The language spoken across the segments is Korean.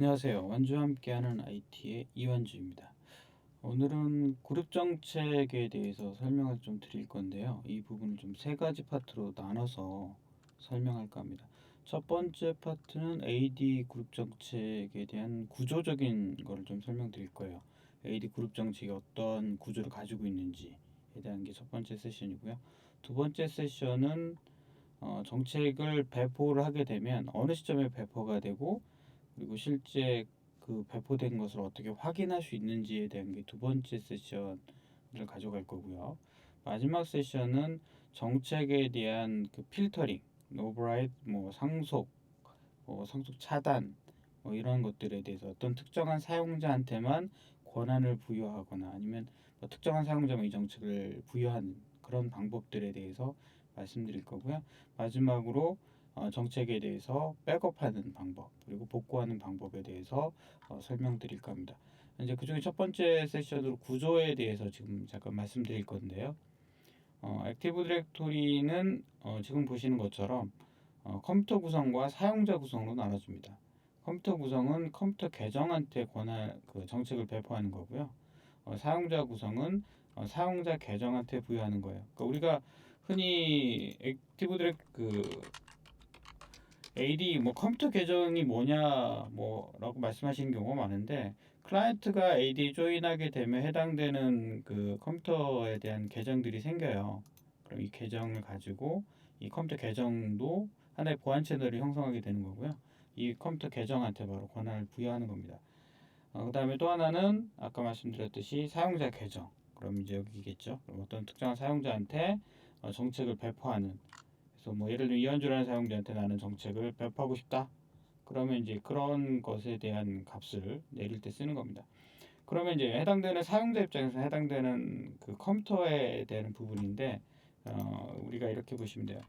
안녕하세요. 완주와 함께하는 IT의 이완주입니다. 오늘은 그룹 정책에 대해서 설명을 좀 드릴 건데요. 이 부분을 좀 세 가지 파트로 나눠서 설명할까 합니다. 첫 번째 파트는 AD 그룹 정책에 대한 구조적인 거를 좀 설명드릴 거예요. AD 그룹 정책이 어떤 구조를 가지고 있는지에 대한 게 첫 번째 세션이고요. 두 번째 세션은 어, 정책을 배포를 하게 되면 어느 시점에 배포가 되고 그리고 실제 그 배포된 것을 어떻게 확인할 수 있는지에 대한 게 두 번째 세션을 가져갈 거고요. 마지막 세션은 정책에 대한 그 필터링, 오버라이드, 뭐 상속, 뭐 상속 차단, 뭐 이런 것들에 대해서 어떤 특정한 사용자한테만 권한을 부여하거나 아니면 뭐 특정한 사용자만 이 정책을 부여하는 그런 방법들에 대해서 말씀드릴 거고요. 마지막으로 어, 정책에 대해서 백업하는 방법 그리고 복구하는 방법에 대해서 어, 설명드릴까 합니다. 이제 그중에 첫 번째 세션으로 구조에 대해서 지금 잠깐 말씀드릴 건데요. 어, 액티브 디렉토리는 어, 지금 보시는 것처럼 어, 컴퓨터 구성과 사용자 구성으로 나눠집니다. 컴퓨터 구성은 컴퓨터 계정한테 권한 그 정책을 배포하는 거고요. 어, 사용자 구성은 어, 사용자 계정한테 부여하는 거예요. 그러니까 우리가 흔히 액티브 디렉 그 AD 뭐 컴퓨터 계정이 뭐냐 뭐라고 말씀하시는 경우가 많은데 클라이언트가 AD 조인하게 되면 해당되는 그 컴퓨터에 대한 계정들이 생겨요. 그럼 이 계정을 가지고 이 컴퓨터 계정도 하나의 보안 채널을 형성하게 되는 거고요. 이 컴퓨터 계정한테 바로 권한을 부여하는 겁니다. 어, 그 다음에 또 하나는 아까 말씀드렸듯이 사용자 계정. 그럼 이제 여기겠죠. 그럼 어떤 특정한 사용자한테 어, 정책을 배포하는 그래서 뭐 예를 들면 이현주라는 사용자한테 나는 정책을 배포하고 싶다. 그러면 이제 그런 것에 대한 값을 내릴 때 쓰는 겁니다. 그러면 이제 해당되는 사용자 입장에서 해당되는 그 컴퓨터에 대한 부분인데 어, 우리가 이렇게 보시면 돼요.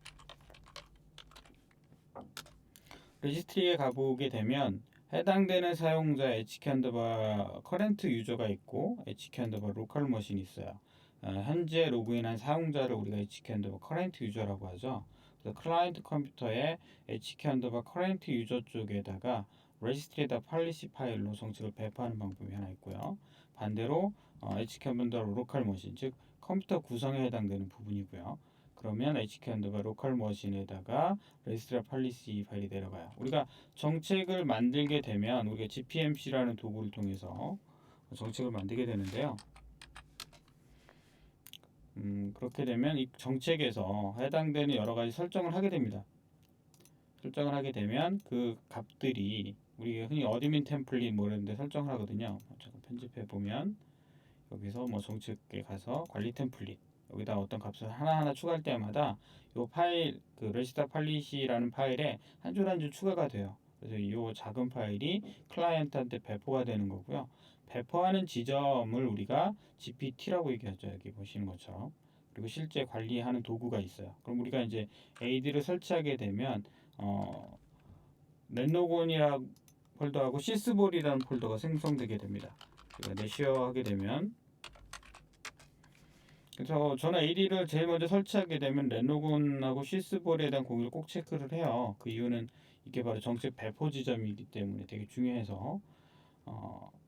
레지스트리에 가보게 되면 해당되는 사용자 HK 언더바 커렌트 유저가 있고 HK 언더바 로컬 머신이 있어요. 어, 현재 로그인한 사용자를 우리가 HK 언더바 커렌트 유저라고 하죠. 그래서 클라이언트 컴퓨터에 HK 언더바 커렌트 유저 쪽에다가 레지스트리에다 팔리시 파일로 정책을 배포하는 방법이 하나 있고요. 반대로 어, HK 언더바 로컬 머신 즉 컴퓨터 구성에 해당되는 부분이고요. 그러면 HK 언더바 로컬 머신에다가 레지스트리 팔리시 파일이 내려가요. 우리가 정책을 만들게 되면 우리가 GPMC라는 도구를 통해서 정책을 만들게 되는데요. 음, 그렇게 되면 이 정책에서 해당되는 여러 가지 설정을 하게 됩니다. 설정을 하게 되면 그 값들이 우리가 흔히 어드민 템플릿 뭐 이런 데 설정을 하거든요. 잠깐 편집해 보면 여기서 뭐 정책에 가서 관리 템플릿 여기다 어떤 값을 하나하나 추가할 때마다 이 파일 그 레시타 팔릿이라는 파일에 한 줄 한 줄 추가가 돼요. 그래서 이 작은 파일이 클라이언트한테 배포가 되는 거고요. 배포하는 지점을 우리가 GPT라고 얘기하죠. 여기 보시는 것처럼. 그리고 실제 관리하는 도구가 있어요. 그럼 우리가 이제 AD를 설치하게 되면 어 넷로곤이라는 폴더하고 시스볼이라는 폴더가 생성되게 됩니다. 우리가 내시어 하게 되면 그래서 저는 AD를 제일 먼저 설치하게 되면 렌로곤하고 시스볼에 대한 공유를 꼭 체크를 해요. 그 이유는 이게 바로 정책 배포 지점이기 때문에 되게 중요해서 어, 꼭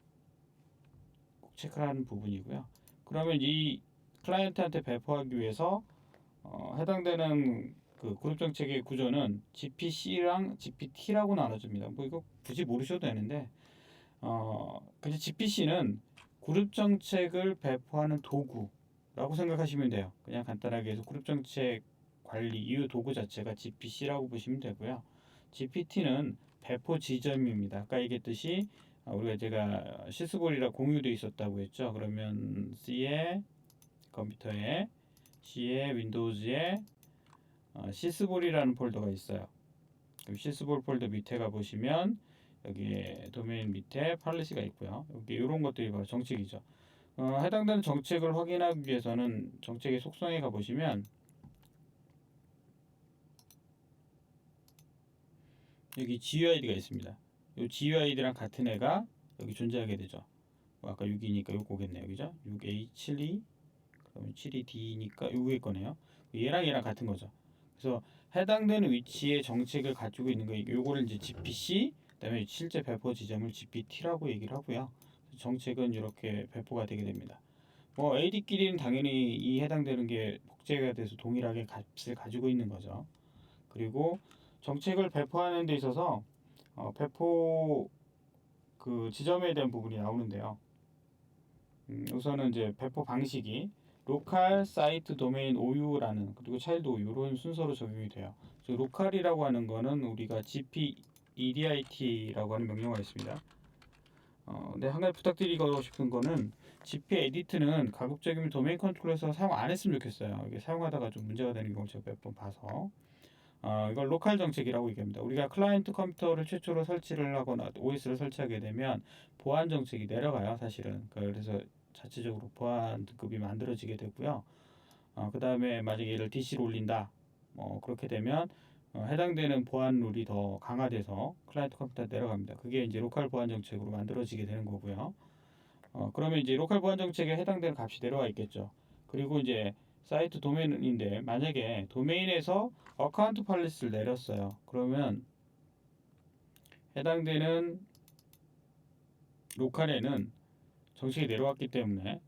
체크하는 부분이고요. 그러면 이 클라이언트한테 배포하기 위해서 어, 해당되는 그 그룹 정책의 구조는 GPC랑 GPT라고 나눠집니다. 뭐 이거 굳이 모르셔도 되는데 어, 근데 GPC는 그룹 정책을 배포하는 도구라고 생각하시면 돼요. 그냥 간단하게 해서 그룹 정책 관리 이 도구 자체가 GPC라고 보시면 되고요. GPT는 배포 지점입니다. 아까 얘기했듯이 아, 우리가 제가 시스볼이라 공유되어 있었다고 했죠. 그러면 C에 컴퓨터에 C에 윈도우즈에 어, 시스볼이라는 폴더가 있어요. 그럼 시스볼 폴더 밑에 가 보시면 여기에 도메인 밑에 팔리시가 있고요. 여기 이런 것들이 바로 정책이죠. 어, 해당되는 정책을 확인하기 위해서는 정책의 속성에 가 보시면 여기 GUID가 있습니다. 이 GUID랑 같은 애가 여기 존재하게 되죠. 뭐 아까 6이니까 요거겠네요. 그죠? 6A72 그러면 72D니까 요게 거네요. 얘랑 얘랑 같은 거죠. 그래서 해당되는 위치에 정책을 가지고 있는 거 요거를 이제 GPC 그다음에 실제 배포 지점을 GPT라고 얘기를 하고요. 정책은 이렇게 배포가 되게 됩니다. 뭐 AD끼리는 당연히 이 해당되는 게 복제가 돼서 동일하게 값을 가지고 있는 거죠. 그리고 정책을 배포하는 데 있어서 어, 배포 그 지점에 대한 부분이 나오는데요. 음, 우선은 이제 배포 방식이 로컬 사이트 도메인 OU라는 그리고 차일드 OU 이런 순서로 적용이 돼요. 그래서 로컬이라고 하는 거는 우리가 GP EDIT라고 하는 명령어가 있습니다. 어, 근데 한 가지 부탁드리고 싶은 거는 GP 에디트는 가급적이면 도메인 컨트롤에서 사용 안 했으면 좋겠어요. 이게 사용하다가 좀 문제가 되는 경우 제가 몇 번 봐서 어, 이걸 로컬 정책이라고 얘기합니다. 우리가 클라이언트 컴퓨터를 최초로 설치를 하거나 OS를 설치하게 되면 보안 정책이 내려가요, 사실은. 그래서 자체적으로 보안 등급이 만들어지게 되고요. 어, 그 다음에 만약에 얘를 DC로 올린다. 뭐 그렇게 되면 어, 해당되는 보안 룰이 더 강화돼서 클라이언트 컴퓨터 내려갑니다. 그게 이제 로컬 보안 정책으로 만들어지게 되는 거고요. 어, 그러면 이제 로컬 보안 정책에 해당되는 값이 내려와 있겠죠. 그리고 이제 사이트 도메인인데 만약에 도메인에서 어카운트 팔리스를 내렸어요. 그러면 해당되는 로컬에는 정책이 내려왔기 때문에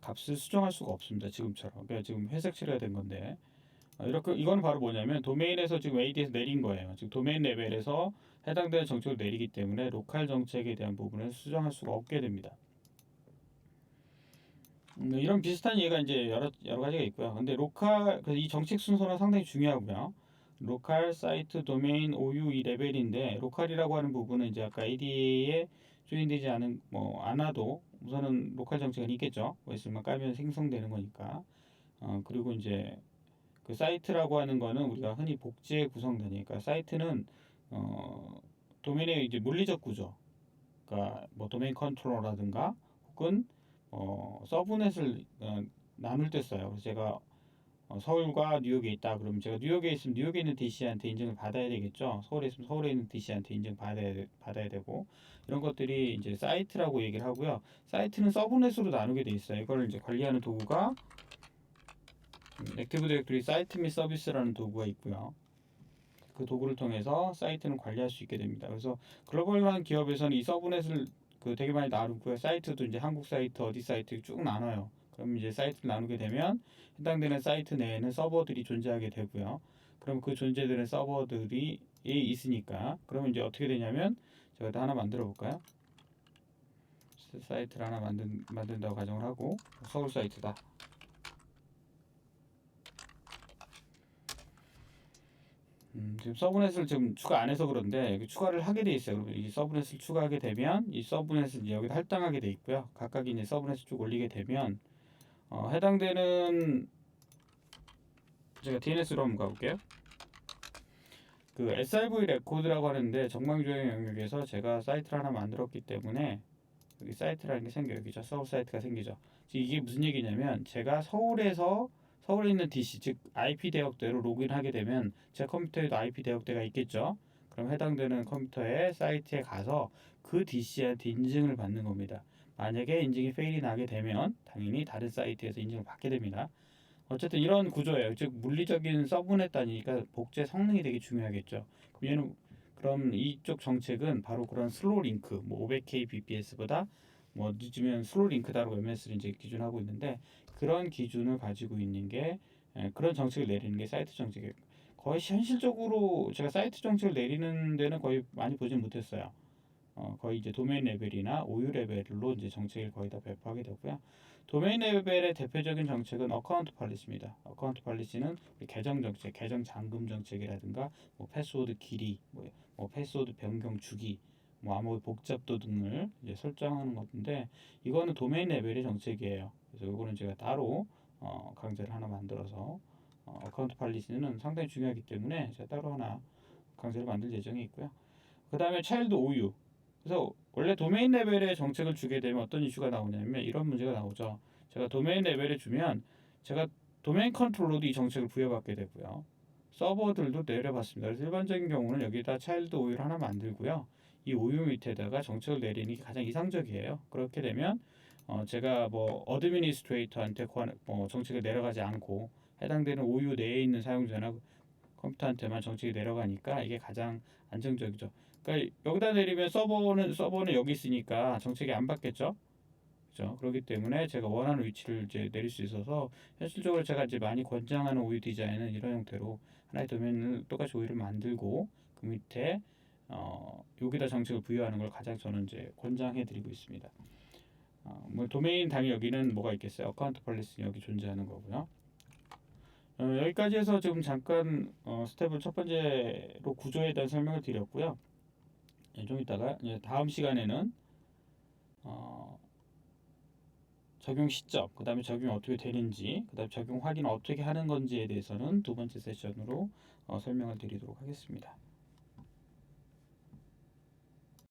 값을 수정할 수가 없습니다. 지금처럼. 그러니까 지금 회색 칠해야 된 건데 어, 이렇게 이거는 바로 뭐냐면 도메인에서 지금 AD에서 내린 거예요. 지금 도메인 레벨에서 해당되는 정책을 내리기 때문에 로컬 정책에 대한 부분을 수정할 수가 없게 됩니다. 음, 이런 비슷한 예가 이제 여러 여러 가지가 있고요. 근데 로컬 그래서 이 정책 순서는 상당히 중요하고요. 로컬 사이트 도메인 OU 이 레벨인데 로컬이라고 하는 부분은 이제 아까 AD에 조인되지 않은 뭐 않아도 우선은 로컬 정책은 있겠죠. OS만 깔면 생성되는 거니까. 어 그리고 이제 그 사이트라고 하는 거는 우리가 흔히 복제 구성되니까 사이트는 어 도메인의 이제 물리적 구조. 그러니까 뭐 도메인 컨트롤러라든가 혹은 어 서브넷을 어, 나눌 때 써요. 그래서 제가 어, 서울과 뉴욕에 있다. 그러면 제가 뉴욕에 있으면 뉴욕에 있는 DC한테 인증을 받아야 되겠죠. 서울에 있으면 서울에 있는 DC한테 인증 받아야 되- 받아야 되고 이런 것들이 이제 사이트라고 얘기를 하고요. 사이트는 서브넷으로 나누게 돼 있어요. 이걸 이제 관리하는 도구가 음, 액티브 디렉토리 사이트 및 서비스라는 도구가 있고요. 그 도구를 통해서 사이트는 관리할 수 있게 됩니다. 그래서 글로벌한 기업에서는 이 서브넷을 그 되게 많이 나누고요. 사이트도 이제 한국 사이트, 어디 사이트 쭉 나눠요. 그럼 이제 사이트를 나누게 되면 해당되는 사이트 내에는 서버들이 존재하게 되고요. 그럼 그 존재되는 서버들이 있으니까 그러면 이제 어떻게 되냐면 제가 일단 하나 만들어 볼까요? 사이트를 하나 만든 만든다고 가정을 하고 서울 사이트다. 음, 지금 서브넷을 지금 추가 안 해서 그런데 여기 추가를 하게 돼 있어요. 그러면 이 서브넷을 추가하게 되면 이 서브넷을 여기다 할당하게 돼 있고요. 각각 이제 서브넷을 쭉 올리게 되면 어, 해당되는 제가 DNS로 한번 가볼게요. 그 SRV 레코드라고 하는데 정방 조형 영역에서 제가 사이트를 하나 만들었기 때문에 여기 사이트라는 게 생겨요. 여기죠. 서울 사이트가 생기죠. 이게 무슨 얘기냐면 제가 서울에서 서울에 있는 DC 즉 IP 대역대로 로그인하게 되면 제 컴퓨터에도 IP 대역대가 있겠죠. 그럼 해당되는 컴퓨터의 사이트에 가서 그 DC한테 인증을 받는 겁니다. 만약에 인증이 페일이 나게 되면 당연히 다른 사이트에서 인증을 받게 됩니다. 어쨌든 이런 구조예요. 즉 물리적인 서브넷 단위니까 복제 성능이 되게 중요하겠죠. 그럼 얘는 그럼 이쪽 정책은 바로 그런 슬로우 링크, 뭐 500k bps보다 뭐 늦으면 슬로우 링크다라고 MS를 이제 기준하고 있는데 그런 기준을 가지고 있는 게 예, 그런 정책을 내리는 게 사이트 정책이에요. 거의 현실적으로 제가 사이트 정책을 내리는 데는 거의 많이 보진 못했어요. 어, 거의 이제 도메인 레벨이나 OU 레벨로 이제 정책을 거의 다 배포하게 되고요. 도메인 레벨의 대표적인 정책은 어카운트 팔리시입니다. 어카운트 팔리시는 계정 정책, 계정 잠금 정책이라든가 뭐 패스워드 길이, 뭐, 뭐 패스워드 변경 주기, 뭐 암호 복잡도 등을 이제 설정하는 건데 이거는 도메인 레벨의 정책이에요. 그래서 이거는 제가 따로 어, 강제를 하나 만들어서 어, 어카운트 팔리시는 상당히 중요하기 때문에 제가 따로 하나 강제를 만들 예정이 있고요. 그 다음에 차일드 OU. 그래서 원래 도메인 레벨의 정책을 주게 되면 어떤 이슈가 나오냐면 이런 문제가 나오죠. 제가 도메인 레벨에 주면 제가 도메인 컨트롤러도 이 정책을 부여받게 되고요. 서버들도 내려봤습니다. 그래서 일반적인 경우는 여기다 차일드 OU를 하나 만들고요. 이 OU 밑에다가 정책을 내리는 게 가장 이상적이에요. 그렇게 되면 어, 제가 뭐 어드미니스트레이터한테 권, 뭐 정책을 내려가지 않고 해당되는 OU 내에 있는 사용자나 컴퓨터한테만 정책이 내려가니까 이게 가장 안정적이죠. 그러니까 여기다 내리면 서버는 서버는 여기 있으니까 정책이 안 받겠죠. 그렇죠. 그렇기 때문에 제가 원하는 위치를 이제 내릴 수 있어서 현실적으로 제가 이제 많이 권장하는 오류 디자인은 이런 형태로 하나의 도면을 똑같이 오류를 만들고 그 밑에 어, 여기다 정책을 부여하는 걸 가장 저는 이제 권장해 드리고 있습니다. 어, 뭐 도메인 당연히 여기는 뭐가 있겠어요? 어카운트 폴리스는 여기 존재하는 거고요. 어, 여기까지 해서 지금 잠깐 어, 스텝을 첫 번째로 구조에 대한 설명을 드렸고요. 예, 좀 이따가 이제 다음 시간에는 어, 적용 시점, 그 다음에 적용이 어떻게 되는지, 그 다음에 적용 확인 어떻게 하는 건지에 대해서는 두 번째 세션으로 어, 설명을 드리도록 하겠습니다.